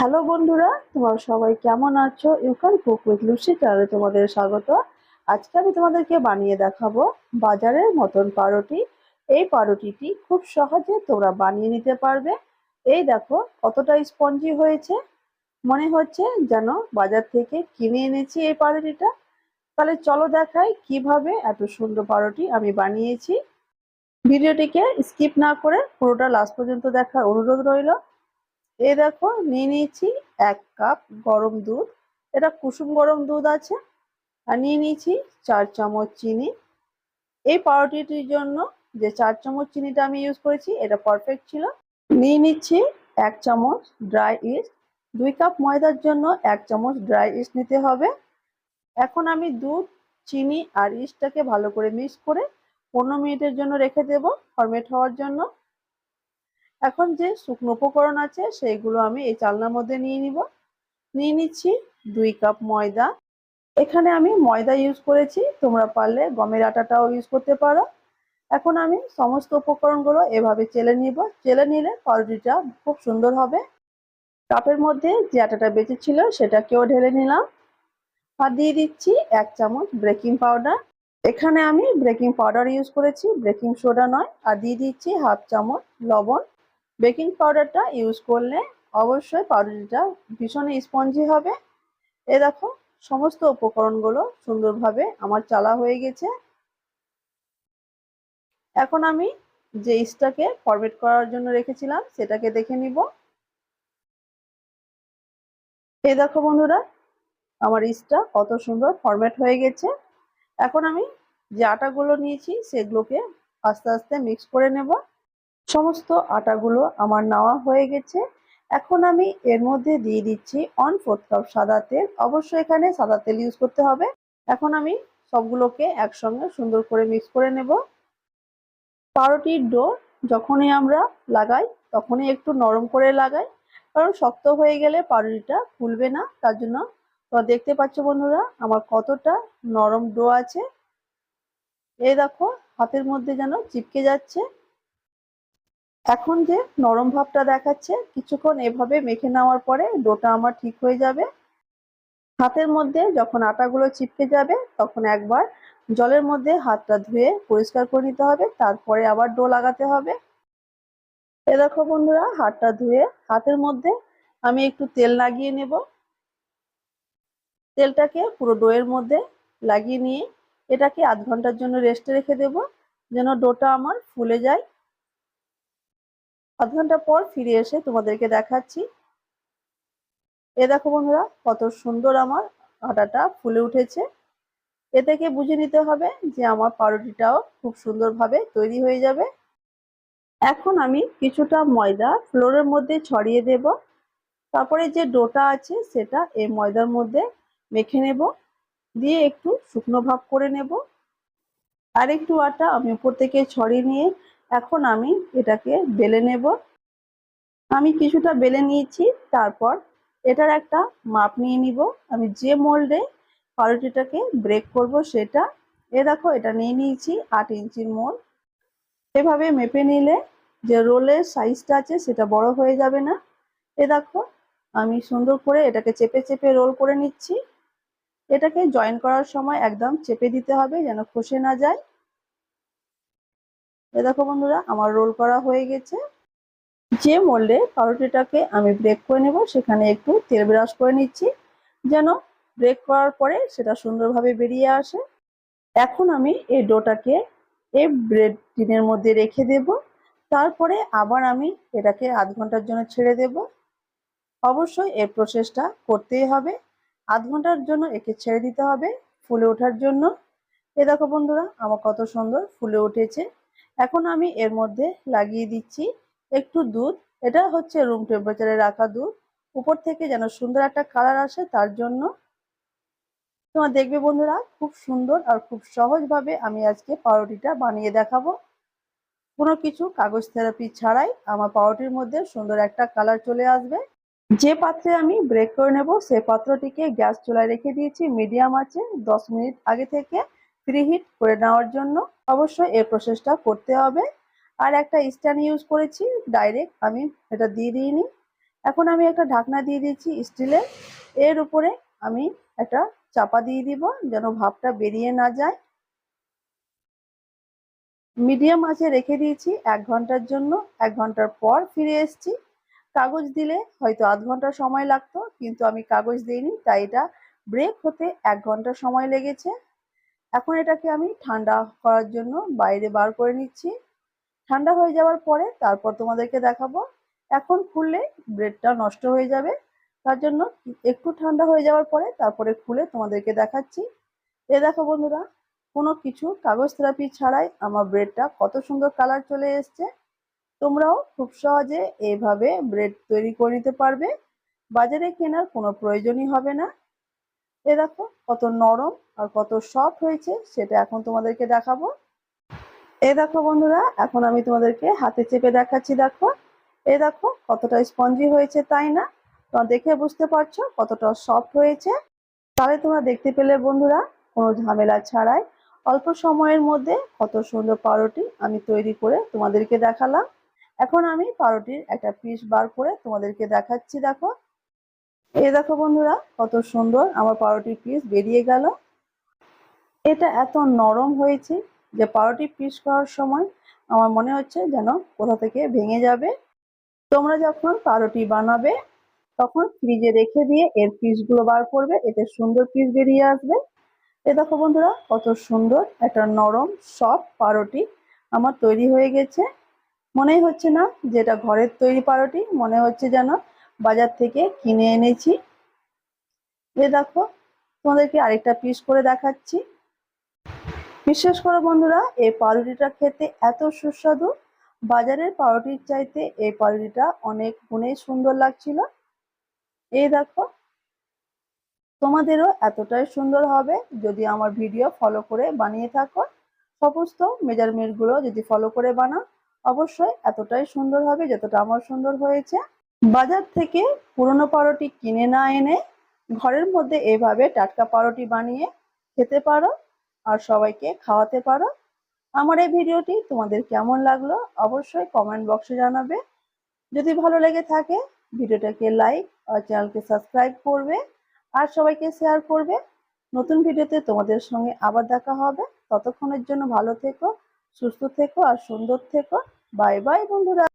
Hello বন্ধুরা, তোমরা সবাই কেমন আছো? You can cook with Lucy চ্যানেলে তোমাদের স্বাগত। আজকে আমি তোমাদেরকে বানিয়ে দেখাবো বাজারের মতন পাউরুটি। এই পাউরুটিটি খুব সহজে তোমরা বানিয়ে নিতে পারবে। এই দেখো, কতটা স্পঞ্জি হয়েছে। মনে হচ্ছে যেন বাজার থেকে কিনে এনেছি এই পাউরুটিটা। তাহলে চলো দেখাই কীভাবে এত সুন্দর পাউরুটি আমি বানিয়েছি। ভিডিওটিকে স্কিপ না করে পুরোটা লাস্ট পর্যন্ত দেখার অনুরোধ রইল। এই দেখো নিয়ে নিয়েছি এক কাপ গরম দুধ। এটা কুসুম গরম দুধ আছে। আর নিয়ে নিয়েছি চার চামচ চিনি। এই পাউরুটিটির জন্য যে চার চামচ চিনিটা আমি ইউজ করেছি, এটা পারফেক্ট ছিল। নিয়ে নিচ্ছি এক চামচ ড্রাই ইস্ট দুই কাপ ময়দার জন্য এক চামচ ড্রাই ইস্ট নিতে হবে। এখন আমি দুধ, চিনি আর ইস্টটাকে ভালো করে মিক্স করে পনেরো মিনিটের জন্য রেখে দেব। ফরমেট হওয়ার জন্য। এখন যে শুকনো উপকরণ আছে, সেইগুলো আমি এই চালনার মধ্যে নিয়ে নিব। নিয়ে নিচ্ছি দুই কাপ ময়দা। এখানে আমি ময়দা ইউজ করেছি, তোমরা পারলে গমের আটাটাও ইউজ করতে পারো। এখন আমি সমস্ত উপকরণগুলো এভাবে চেলে নিব। চেলে নিলে পাউরুটিটা খুব সুন্দর হবে। কাপের মধ্যে যে আটাটা বেঁচে ছিল, সেটাকেও ঢেলে নিলাম। আর দিয়ে দিচ্ছি এক চামচ বেকিং পাউডার এখানে আমি বেকিং পাউডার ইউজ করেছি। বেকিং সোডা নয়, আর দিয়ে দিচ্ছি হাফ চামচ লবণ। বেকিং পাউডারটা ইউজ করলে অবশ্যই পাউরুটিটা ভীষণ স্পঞ্জি হবে। এ দেখো, সমস্ত উপকরণগুলো সুন্দরভাবে আমার চালা হয়ে গেছে। এখন আমি যে ইস্টটাকে ফরমেট করার জন্য রেখেছিলাম, সেটাকে দেখে নিব। এই দেখো বন্ধুরা, আমার ইস্টটা কত সুন্দর ফরম্যাট হয়ে গেছে। এখন আমি যে আটাগুলো নিয়েছি, সেগুলোকে আস্তে আস্তে মিক্স করে নেব। সমস্ত আটাগুলো আমার নেওয়া হয়ে গেছে। এখন আমি এর মধ্যে দিয়ে দিচ্ছি অন ফোর্থ কাপ সাদা তেল। অবশ্যই এখানে সাদা তেল ইউজ করতে হবে। এখন আমি সবগুলোকে একসঙ্গে সুন্দর করে মিক্স করে নেব। পাউরুটির ডো যখনই আমরা লাগাই, তখনই একটু নরম করে লাগাই। কারণ শক্ত হয়ে গেলে পাউরুটিটা ফুলবে না, তার জন্য তো দেখতে পাচ্ছ বন্ধুরা, আমার কতটা নরম ডো আছে। এই দেখো, হাতের মধ্যে যেন চিপকে যাচ্ছে। এখন যে নরম ভাবটা দেখাচ্ছে, কিছুক্ষণ এভাবে মেখে নেওয়ার পরে ডোটা আমার ঠিক হয়ে যাবে। হাতের মধ্যে যখন আটাগুলো চিপকে যাবে, তখন একবার জলের মধ্যে হাতটা ধুয়ে পরিষ্কার করে নিতে হবে, তারপরে আবার ডো লাগাতে হবে। এ দেখো বন্ধুরা, হাতটা ধুয়ে হাতের মধ্যে আমি একটু তেল লাগিয়ে নেব। তেলটাকে পুরো ডোয়ের মধ্যে লাগিয়ে নিয়ে এটাকে আধ ঘণ্টার জন্য রেস্টে রেখে দেব, যেন ডোটা আমার ফুলে যায়। আধ ঘণ্টা পর ফিরে এসে তোমাদেরকে দেখাচ্ছি। এ দেখো বন্ধুরা, কত সুন্দর আমার আটাটা ফুলে উঠেছে। এ থেকে বুঝে নিতে হবে যে আমার পাউরুটিটাও খুব সুন্দরভাবে তৈরি হয়ে যাবে। এখন আমি কিছুটা ময়দা ফ্লোরের মধ্যে ছড়িয়ে দেব। তারপরে যে ডোটা আছে সেটা এই ময়দার মধ্যে মেখে নেব। দিয়ে একটু শুকনো ভাব করে নেব। আর একটু আটা আমি উপর থেকে ছড়িয়ে নিয়ে এখন আমি এটাকে বেলে নেব। আমি কিছুটা বেলে নিয়েছি, তারপর এটার একটা মাপ নিয়ে নিব। আমি যে মোল্ডে পাউরুটিটাকে ব্রেক করব সেটা, এ দেখো এটা নিয়ে নিয়েছি আট ইঞ্চির মোল। এভাবে মেপে নিলে যে রোলের সাইজটা আছে সেটা বড় হয়ে যাবে না। এ দেখো আমি সুন্দর করে এটাকে চেপে চেপে রোল করে নিচ্ছি। এটাকে জয়েন করার সময় একদম চেপে দিতে হবে যেন খসে না যায়। এ দেখো বন্ধুরা, আমার রোল করা হয়ে গেছে। যে মোল্ডে পাউরুটিটাকে আমি ব্রেক করে নেব, সেখানে একটু তেল ব্রাশ করে নিচ্ছি, যেন ব্রেক করার পরে সেটা সুন্দরভাবে বেরিয়ে আসে। এখন আমি এই ডোটাকে এই ব্রেড টিনের মধ্যে রেখে দেব। তারপরে আবার আমি এটাকে আধ ঘণ্টার জন্য ছেড়ে দেব। অবশ্যই এই প্রসেসটা করতেই হবে। আধ ঘণ্টার জন্য একে ছেড়ে দিতে হবে ফুলে ওঠার জন্য। এ দেখো বন্ধুরা, আমার কত সুন্দর ফুলে উঠেছে। এখন আমি এর মধ্যে লাগিয়ে দিচ্ছি একটু দুধ। এটা হচ্ছে রুম টেম্পারেচারে রাখা দুধ। উপর থেকে যেন সুন্দর একটা কালার আসে, তার জন্য তোমার দেখবে বন্ধুরা, খুব সুন্দর আর খুব সহজভাবে আমি আজকে পাউরুটিটা বানিয়ে দেখাবো। কোনো কিছু কাগজ থেরাপি ছাড়াই আমার পাউরুটির মধ্যে সুন্দর একটা কালার চলে আসবে। যে পাত্রে আমি ব্রেক করে নেব, সে পাত্রটিকে গ্যাস চুলায় রেখে দিয়েছি মিডিয়াম আছে, দশ মিনিট আগে থেকে। প্রিহিট করে নেওয়ার জন্য অবশ্যই এই প্রসেসটা করতে হবে। আর একটা স্ট্যান্ড ইউজ করেছি, ডাইরেক্ট আমি এটা দিয়ে দিইনি। এখন আমি একটা ঢাকনা দিয়ে দিচ্ছি স্টিলের এর উপরে আমি একটা চাপা দিয়ে দিব যেন ভাপটা বেরিয়ে না যায়। মিডিয়াম আঁচে রেখে দিয়েছি এক ঘণ্টার জন্য। এক ঘণ্টার পর ফিরে এসেছি। কাগজ দিলে হয়তো আধ ঘণ্টা সময় লাগতো, কিন্তু আমি কাগজ দিইনি, তাই এটা ব্রেক হতে এক ঘণ্টা সময় লেগেছে। এখন এটাকে আমি ঠান্ডা করার জন্য বাইরে বার করে নিচ্ছি। ঠান্ডা হয়ে যাওয়ার পরে তারপর তোমাদেরকে দেখাবো। এখন খুললে ব্রেডটা নষ্ট হয়ে যাবে। তার জন্য একটু ঠান্ডা হয়ে যাওয়ার পরে তারপরে খুলে তোমাদেরকে দেখাচ্ছি। এ দেখো বন্ধুরা, কোনো কিছু কাগজ থেরাপি ছাড়াই আমার ব্রেডটা কত সুন্দর কালার চলে এসছে। তোমরাও খুব সহজে এইভাবে ব্রেড তৈরি করে নিতে পারবে। বাজারে কেনার কোনো প্রয়োজনই হবে না। এ দেখো, কত নরম আর কত সফট হয়েছে, সেটা এখন তোমাদেরকে দেখাবো। এ দেখো বন্ধুরা, এখন আমি তোমাদেরকে হাতে চেপে দেখাচ্ছি, দেখো। এ দেখো, কতটা স্পঞ্জি হয়েছে, তাই না? তোমরা দেখে বুঝতে পারছ কতটা সফট হয়েছে। তাহলে তোমরা দেখতে পেলে বন্ধুরা, কোনো ঝামেলা ছাড়াই। অল্প সময়ের মধ্যে কত সুন্দর পাউরুটি আমি তৈরি করে তোমাদেরকে দেখালাম। এখন আমি পাউরুটির একটা পিস বার করে তোমাদেরকে দেখাচ্ছি, দেখো। এই দেখো বন্ধুরা, কত সুন্দর আমার পাউরুটির পিস বেরিয়ে গেল। এটা এত নরম হয়েছে যে পাউরুটি পিস করার সময় আমার মনে হচ্ছে যেন কোথা থেকে ভেঙে যাবে। তোমরা যখন পাউরুটি বানাবে, তখন ফ্রিজে রেখে দিয়ে এর পিসগুলো বার করবে, এতে সুন্দর পিস বেরিয়ে আসবে। এ দেখো বন্ধুরা, কত সুন্দর একটা নরম সফট পাউরুটি আমার তৈরি হয়ে গেছে। মনেই হচ্ছে না যেটা ঘরের তৈরি পাউরুটি, মনে হচ্ছে যেন বাজার থেকে কিনে এনেছি। এ দেখো, তোমাদেরকে আরেকটা পিস করে দেখাচ্ছি। বিশ্বাস করো বন্ধুরা, এই পাউরুটিটা খেতে এত সুস্বাদু। বাজারের পাউরুটির চাইতে এই পাউরুটিটা অনেক গুণেই সুন্দর লাগছিল। এই দেখো, তোমাদেরও এতটাই সুন্দর হবে যদি আমার ভিডিও ফলো করে বানিয়ে থাকো। সমস্ত মেজারমেন্টগুলো যদি ফলো করে বানাও, অবশ্যই এতটাই সুন্দর হবে যতটা আমার সুন্দর হয়েছে। বাজার থেকে পুরনো পাউরুটি কিনে না এনে ঘরের মধ্যে এভাবে টাটকা পাউরুটি বানিয়ে খেতে পারো আর সবাইকে খাওয়াতে পারো। আমার এই ভিডিওটি তোমাদের কেমন লাগল অবশ্যই কমেন্ট বক্সে জানাবে। যদি ভালো লেগে থাকে, ভিডিওটাকে লাইক আর চ্যানেলকে সাবস্ক্রাইব করবে আর সবাইকে শেয়ার করবে। নতুন ভিডিওতে তোমাদের সঙ্গে আবার দেখা হবে। ততক্ষণের জন্য ভালো থেকো, সুস্থ থেকো আর সুন্দর থেকো। বাই বাই বন্ধুরা।